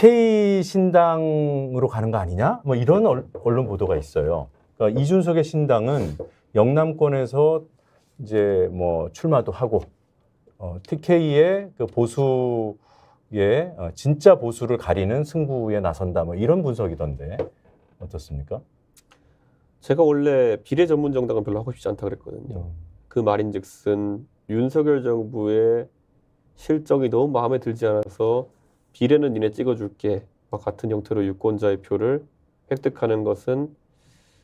TK 신당으로 가는 거 아니냐? 뭐 이런 얼- 언론 보도가 있어요. 그러니까 이준석의 신당은 영남권에서 이제 뭐 출마도 하고 어, TK의 그 보수의 어, 진짜 보수를 가리는 승부에 나선다. 뭐 이런 분석이던데 어떻습니까? 제가 원래 비례 전문 정당은 별로 하고 싶지 않다 그랬거든요. 그 말인즉슨 윤석열 정부의 실정이 너무 마음에 들지 않아서 비례는 니네 찍어줄게 와 같은 형태로 유권자의 표를 획득하는 것은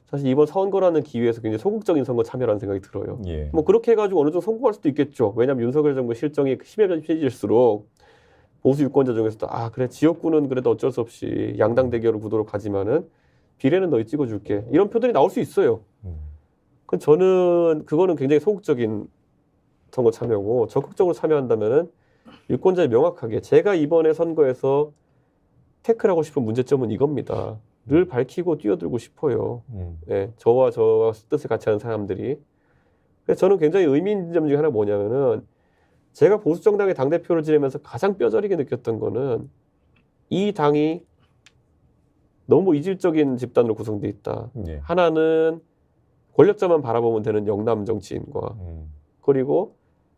사실 이번 선거라는 기회에서 굉장히 소극적인 선거 참여라는 생각이 들어요. 예. 뭐 그렇게 해가지고 어느 정도 성공할 수도 있겠죠. 왜냐하면 윤석열 정부 실정이 심해질수록 보수 유권자 중에서도 아 그래 지역구는 그래도 어쩔 수 없이 양당 대결을 구도로 가지만은 비례는 너희 찍어줄게 이런 표들이 나올 수 있어요. 음. 그 저는 그거는 굉장히 소극적인 선거 참여고 적극적으로 참여한다면은 유권자에 명확하게 제가 이번에 선거에서 태클하고 싶은 문제점은 이겁니다. 늘 밝히고 뛰어들고 싶어요. 음. 예, 저와 저와 뜻을 같이 하는 사람들이. 그래서 저는 굉장히 의미 있는 점 중에 하나 뭐냐면은 제가 보수 정당의 당 대표를 지내면서 가장 뼈저리게 느꼈던 거는 이 당이 너무 이질적인 집단으로 구성돼 있다. 예. 하나는 권력자만 바라보면 되는 영남 정치인과 음. 그리고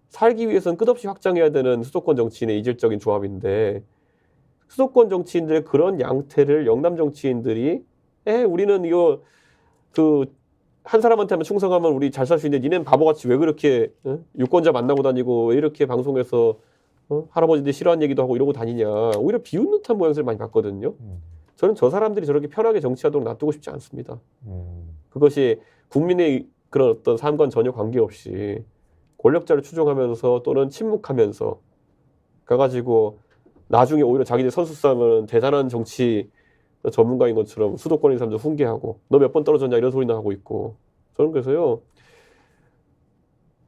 살기 위해서는 끝없이 확장해야 되는 수도권 정치인의 이질적인 조합인데 수도권 정치인들의 그런 양태를 영남 정치인들이 에 우리는 이거 그 한 사람한테만 충성하면 우리 잘 살 수 있는데 니넨 바보같이 왜 그렇게 어? 유권자 만나고 다니고 왜 이렇게 방송에서 어? 할아버지들 싫어하는 얘기도 하고 이러고 다니냐 오히려 비웃는 듯한 모양새를 많이 봤거든요. 음. 저는 저 사람들이 저렇게 편하게 정치하도록 놔두고 싶지 않습니다. 음. 그것이 국민의 그런 어떤 삶과는 전혀 관계없이 권력자를 추종하면서 또는 침묵하면서 가가지고 나중에 오히려 자기들 선수 싸움은 대단한 정치 전문가인 것처럼 수도권인 사람들 훈계하고 너 몇 번 떨어졌냐 이런 소리나 하고 있고 저는 그래서요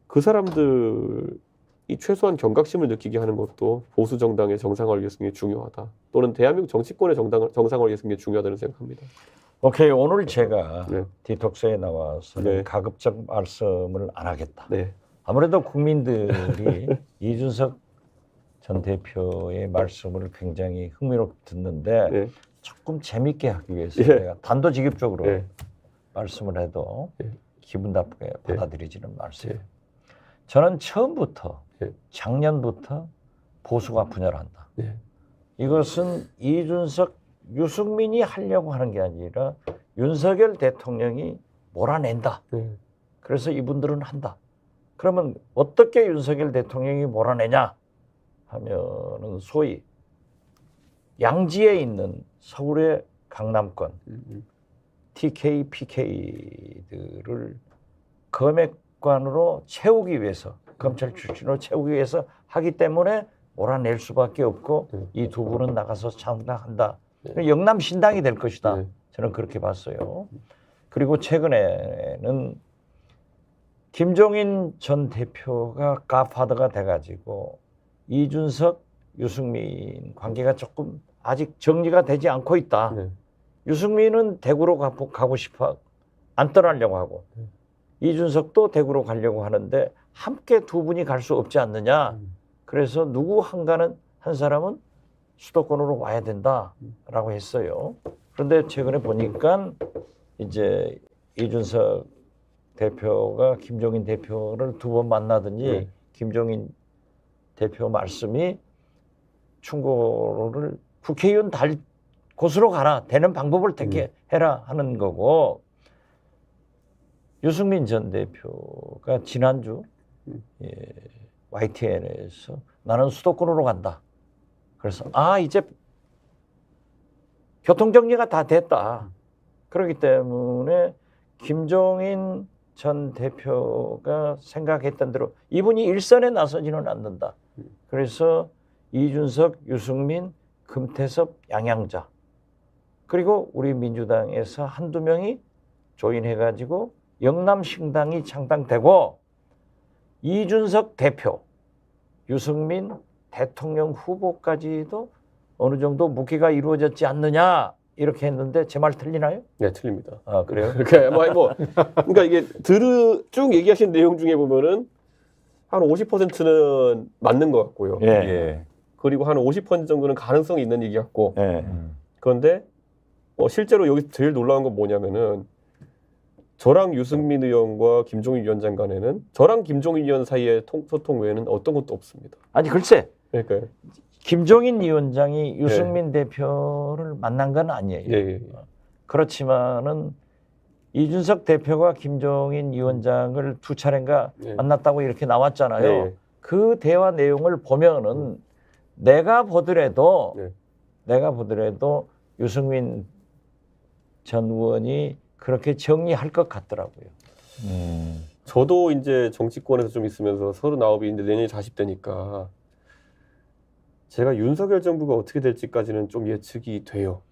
그 사람들이 최소한 경각심을 느끼게 하는 것도 보수 정당의 정상화를 위해서 굉장히 중요하다 또는 대한민국 정치권의 정당, 정상화를 위해서 굉장히 중요하다는 생각합니다. 오케이 오늘 제가 네. 디톡스에 나와서는 네. 가급적 말씀을 안 하겠다. 네, 아무래도 국민들이 이준석 전 대표의 말씀을 굉장히 흥미롭게 듣는데 네. 조금 재밌게 하기 위해서 예. 제가 단도직입적으로 네. 말씀을 해도 예. 기분 나쁘게 받아들이지는 마세요. 예. 저는 처음부터 예. 작년부터 보수가 분열한다. 네. 이것은 이준석, 유승민이 하려고 하는 게 아니라 윤석열 대통령이 몰아낸다. 네. 그래서 이분들은 한다. 그러면 어떻게 윤석열 대통령이 몰아내냐 하면은 소위 양지에 있는 서울의 강남권 음, 음. TK, PK들을 검역관으로 채우기 위해서 검찰 출신으로 채우기 위해서 하기 때문에 몰아낼 수밖에 없고 네. 이두 분은 나가서 창당한다. 네. 영남 신당이 될 것이다. 네. 저는 그렇게 봤어요. 그리고 최근에는 김종인 전 대표가 가파드가 돼가지고 이준석, 유승민 관계가 조금 아직 정리가 되지 않고 있다. 네. 유승민은 대구로 가, 가고 싶어 안 떠나려고 하고 네. 이준석도 대구로 가려고 하는데 함께 두 분이 갈 수 없지 않느냐. 음. 그래서 누구 한가는 한 사람은 수도권으로 와야 된다라고 했어요. 그런데 최근에 보니까 이제 이준석 대표가 김종인 대표를 두 번 만나더니 네. 김종인 대표 말씀이 충고를 국회의원 달 곳으로 가라 되는 방법을 택해라 하는 거고 유승민 전 대표가 지난주 음. 예, YTN에서 나는 수도권으로 간다. 그래서 아 이제 교통 정리가 다 됐다. 그렇기 때문에 김종인 전 대표가 생각했던 대로 이분이 일선에 나서지는 않는다. 그래서 이준석, 유승민, 금태섭, 양양자 그리고 우리 민주당에서 한두 명이 조인해가지고 영남신당이 창당되고 이준석 대표, 유승민 대통령 후보까지도 어느 정도 묵기가 이루어졌지 않느냐 이렇게 했는데 제 말 틀리나요? 네, 틀립니다. 아 그래요? 그러니까 뭐, 뭐 그러니까 이게 들으 쭉 얘기하신 내용 중에 보면은 한 50%는 맞는 것 같고요. 예. 예. 그리고 한 50% 정도는 가능성이 있는 얘기 같고 예. 음. 그런데 어, 실제로 여기 제일 놀라운 건 뭐냐면은 저랑 유승민 의원과 김종인 위원장 간에는 저랑 김종인 의원 사이의 통- 소통 외에는 어떤 것도 없습니다. 아니 글쎄 그러니까 김종인 위원장이 유승민 대표를 만난 건 아니에요. 예, 예, 예. 그렇지만은 이준석 대표가 김종인 위원장을 두 차례인가 예. 만났다고 이렇게 나왔잖아요. 예. 그 대화 내용을 보면은 내가 보더라도 네. 내가 보더라도 유승민 전 의원이 그렇게 정리할 것 같더라고요. 음. 저도 이제 정치권에서 좀 있으면서 서른아홉인데 내년이 40대니까 제가 윤석열 정부가 어떻게 될지까지는 좀 예측이 돼요.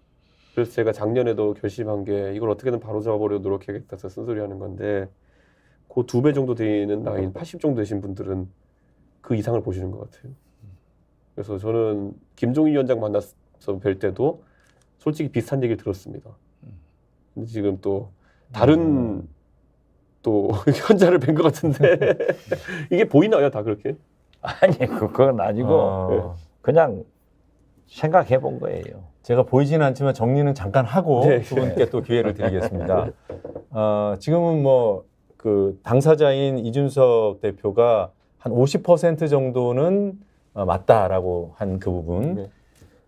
그래서 제가 작년에도 결심한 게 이걸 어떻게든 바로잡아보려 노력해야겠다 해서 쓴소리 하는 건데 그 두 배 정도 되는 나이인 80 정도 되신 분들은 그 이상을 보시는 것 같아요. 그래서 저는 김종인 위원장 만나서 뵐 때도 솔직히 비슷한 얘기를 들었습니다. 근데 지금 또 다른 또 현자를 뵌 것 같은데 이게 보이나요 다 그렇게? 아니 그건 아니고 어, 그냥 생각해 본 거예요. 제가 보이지는 않지만 정리는 잠깐 하고 네. 두 분께 또 기회를 드리겠습니다. 어, 지금은 뭐 그 당사자인 이준석 대표가 한 50% 정도는 어, 맞다라고 한 그 부분. 네.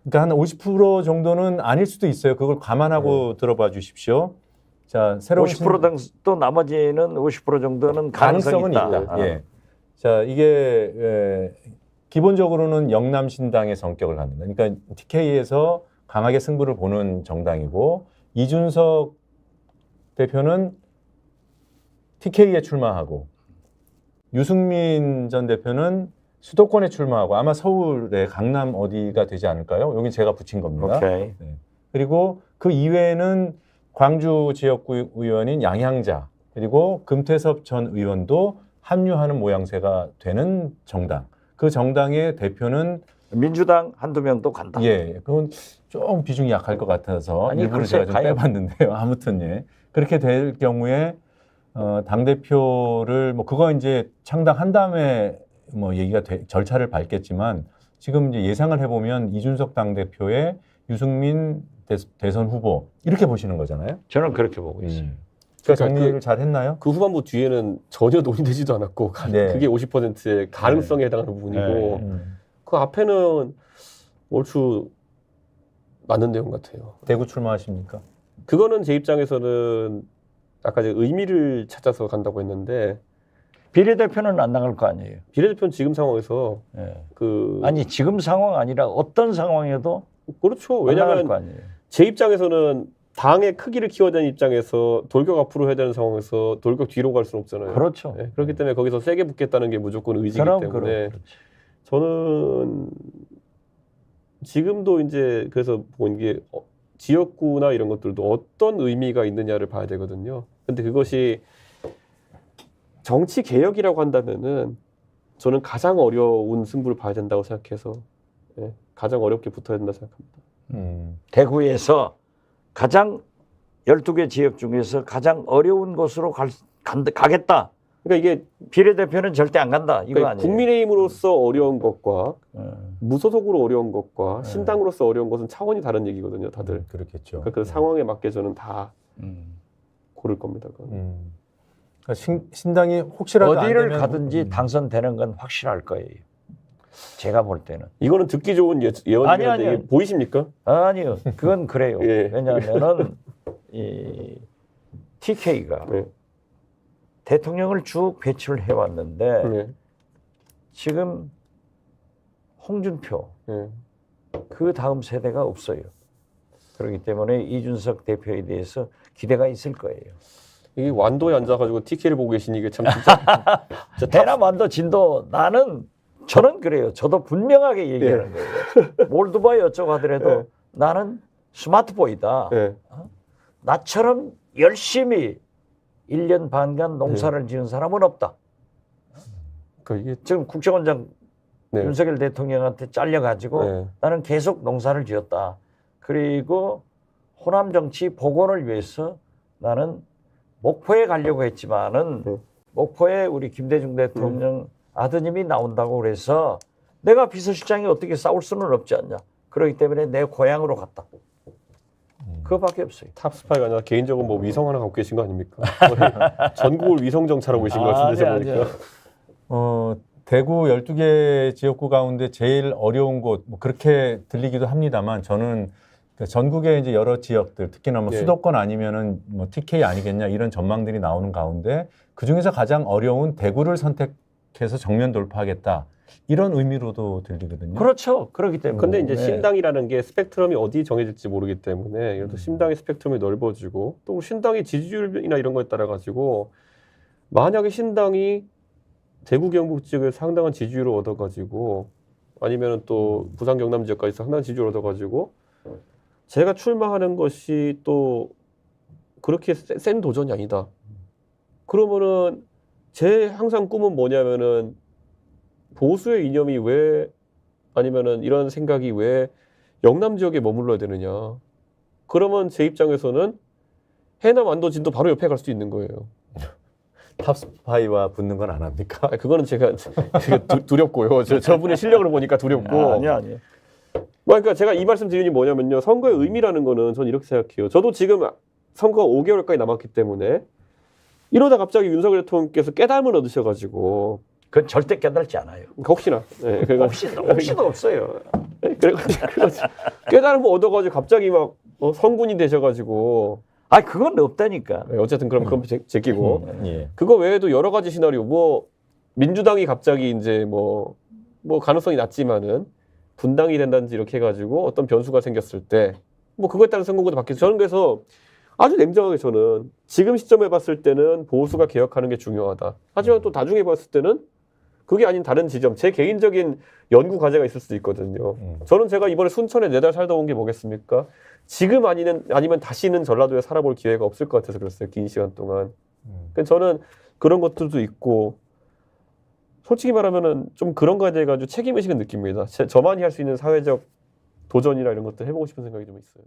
그러니까 한 50% 정도는 아닐 수도 있어요. 그걸 감안하고 들어봐 주십시오. 자, 새로운 50%또 나머지는 50% 정도는 가능성이 가능성은 있다. 있다. 예. 자, 이게 에, 기본적으로는 영남 신당의 성격을 갖는다. 그러니까 TK에서 강하게 승부를 보는 정당이고 이준석 대표는 TK에 출마하고 유승민 전 대표는 수도권에 출마하고 아마 서울의 강남 어디가 되지 않을까요? 여기 제가 붙인 겁니다. 오케이. 그리고 그 이외에는 광주 지역구 의원인 양향자 그리고 금태섭 전 의원도 합류하는 모양새가 되는 정당. 그 정당의 대표는 민주당 한두 명도 간다. 예, 그건 좀 비중이 약할 것 같아서 아니, 일부러 글쎄, 제가 좀 가요. 빼봤는데요. 아무튼 예, 그렇게 될 경우에 어, 당 대표를 뭐 그거 이제 창당한 다음에 뭐 얘기가 돼- 절차를 밟겠지만 지금 이제 예상을 해보면 이준석 당 대표의 유승민 대, 선 후보 이렇게 보시는 거잖아요. 저는 그렇게 보고 있어요. 음. 제가 그러니까 정리를 잘 했나요? 그 후반부 뒤에는 전혀 논의되지도 않았고 가- 네. 그게 50%의 가능성에 해당하는 부분이고 네. 음. 그 앞에는 얼추 맞는 내용 같아요. 대구 출마하십니까? 그거는 제 입장에서는 아까 제가 의미를 찾아서 간다고 했는데 비례대표는 안 나갈 거 아니에요. 비례대표는 지금 상황에서 예. 그 아니 지금 상황 아니라 어떤 상황에도 그렇죠. 왜냐하면. 제 입장에서는 당의 크기를 키워야 되는 입장에서 돌격 앞으로 해야 되는 상황에서 돌격 뒤로 갈 수는 없잖아요. 그렇죠. 네, 그렇기 때문에 거기서 세게 붙겠다는 게 무조건 의지이기 그럼 때문에 그렇지. 저는 지금도 이제 그래서 본게 어, 지역구나 이런 것들도 어떤 의미가 있느냐를 봐야 되거든요. 근데 그것이 정치 개혁이라고 한다면은 저는 가장 어려운 승부를 봐야 된다고 생각해서 예, 가장 어렵게 붙어야 된다 생각합니다. 음. 대구에서 가장 12개 지역 중에서 가장 어려운 곳으로 갈, 간, 가겠다. 그러니까 이게 비례대표는 절대 안 간다. 이거 그러니까 아니에요. 국민의힘으로서 어려운 것과 음. 무소속으로 어려운 것과 네. 신당으로서 어려운 것은 차원이 다른 얘기거든요, 다들. 음, 그렇겠죠. 그러니까 그 상황에 맞게 저는 다 음. 고를 겁니다. 그건. 음. 그러니까 신, 신당이 혹시라도 안 어디를 되면- 가든지 음. 당선되는 건 확실할 거예요. 제가 볼 때는. 이거는 듣기 좋은 예, 아니, 아니, 이게 보이십니까? 아니요. 그건 그래요. 예. 왜냐하면은 이 TK가 네. 대통령을 쭉 배치를 해왔는데 네. 지금 홍준표 네. 그 다음 세대가 없어요. 그렇기 때문에 이준석 대표에 대해서 기대가 있을 거예요. 이게 완도에 앉아가지고 TK를 보고 계시니 이게 참 진짜, 진짜 탑- 대나만도 진도 나는 저는 그래요. 저도 분명하게 얘기하는 거예요. 몰드바 어쩌고 하더라도 네. 나는 스마트보이다. 네. 나처럼 열심히 1년 반간 농사를 지은 사람은 없다. 그러니까 이게 지금 국정원장 네. 윤석열 대통령한테 잘려가지고 네. 나는 계속 농사를 지었다. 그리고 호남 정치 복원을 위해서 나는 목포에 가려고 했지만은 네. 목포에 우리 김대중 대통령 아드님이 나온다고 그래서 내가 비서실장이 어떻게 싸울 수는 없지 않냐. 그렇기 때문에 내 고향으로 갔다. 그거밖에 없어요. 탑 스파이가 아니라 개인적으로 뭐 위성 하나 갖고 계신 거 아닙니까? 전국을 위성 정찰하고 계신 것 같은데 제가 아니야, 보니까. 어, 대구 12개 지역구 가운데 제일 어려운 곳, 뭐 그렇게 들리기도 합니다만 저는 그 전국의 이제 여러 지역들, 특히나 뭐 예. 수도권 아니면은 뭐 TK 아니겠냐 이런 전망들이 나오는 가운데 그 중에서 가장 어려운 대구를 선택 해서 정면 돌파하겠다. 이런 의미로도 들리거든요. 그렇죠. 그렇기 때문에. 근데 이제 네. 신당이라는 게 스펙트럼이 어디 정해질지 모르기 때문에 예를 들어 신당의 스펙트럼이 넓어지고 또 신당의 지지율이나 이런 거에 따라 가지고 만약에 신당이 대구 경북 지역에 상당한 지지율을 얻어 가지고 아니면은 또 부산 경남 지역까지 상당한 지지율을 얻어 가지고 제가 출마하는 것이 또 그렇게 세- 센 도전이 아니다. 그러면은 제 항상 꿈은 뭐냐면은 보수의 이념이 왜 아니면은 이런 생각이 왜 영남 지역에 머물러야 되느냐. 그러면 제 입장에서는 해남 안도 진도 바로 옆에 갈 수 있는 거예요. 탑스파이와 붙는 건 안 합니까? 아, 그거는 제가 되게 두, 두렵고요. 저, 저분의 실력을 보니까 두렵고. 아, 아니야, 아니야. 뭐, 그러니까 제가 이 말씀 드리는 게 뭐냐면요. 선거의 의미라는 거는 저는 이렇게 생각해요. 저도 지금 선거가 5개월까지 남았기 때문에 이러다 갑자기 윤석열 대통령께서 깨달음을 얻으셔가지고 그건 절대 깨달지 않아요. 혹시나 네, 그래가 혹시 혹시도 없어요. 그래가지고 깨달음을 얻어가지고 갑자기 막 어, 성군이 되셔가지고 아, 그건 없다니까. 네, 어쨌든 그럼 그건 제, 제끼고 예. 그거 외에도 여러 가지 시나리오 뭐 민주당이 갑자기 이제 뭐뭐 가능성이 낮지만은 분당이 된다든지 이렇게 해가지고 어떤 변수가 생겼을 때 뭐 그거에 따른 선거구도 바뀌어서 저는 그래서 아주 냉정하게 저는 지금 시점에 봤을 때는 보수가 개혁하는 게 중요하다. 하지만 또 나중에 봤을 때는 그게 아닌 다른 지점 제 개인적인 연구 과제가 있을 수도 있거든요. 음. 저는 제가 이번에 순천에 네 달 살다 온 게 뭐겠습니까? 지금 아니면 아니면 다시는 전라도에 살아볼 기회가 없을 것 같아서 그랬어요. 긴 시간 동안. 음. 그러니까 저는 그런 것들도 있고 솔직히 말하면은 좀 그런 거에 대해 가지고 책임 의식은 느낍니다. 제, 저만이 할 수 있는 사회적 도전이나 이런 것들 해보고 싶은 생각이 좀 있어요.